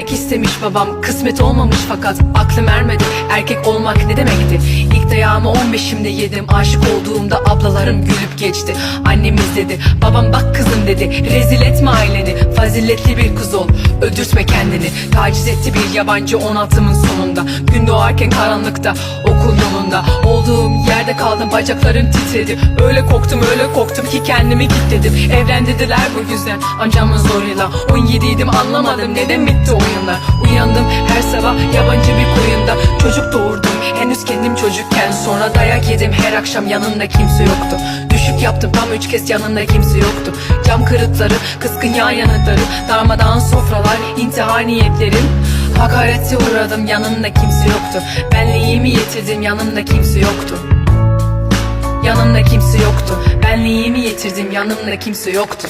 Erkek istemiş babam. Kısmet olmamış fakat aklım ermedi. Erkek olmak ne demekti? İlk dayağımı 15'imde yedim. Aşık olduğumda ablalarım gülüp geçti. Annemiz dedi babam bak kızım dedi. Rezil etme aileni faziletli bir kız ol. Öldürtme kendini. Taciz etti bir yabancı 16'mın sonunda Gün doğarken karanlıkta okul yolunda. Olduğum yerde kaldım bacaklarım titredi. Öyle korktum öyle korktum ki kendimi kilitledim. Evlen dediler bu yüzden ancamın zoruyla? 17'ydim anlamadım neden bitti oyunlar Uyandım her sabah yabancı bir koyunda. Çocuk doğurdum henüz kendim çocukken. Sonra dayak yedim her akşam yanında kimse yoktu. Düşük yaptım tam üç kez yanında kimse yoktu. Cam kırıkları kıskın yağ yanıkları Darmadağın sofralar intihar niyetlerim Hakarete uğradım yanında kimse yoktu. Benliğimi yitirdim yanımda kimse yoktu. Yanımda kimse yoktu. Benliğimi yitirdim yanımda kimse yoktu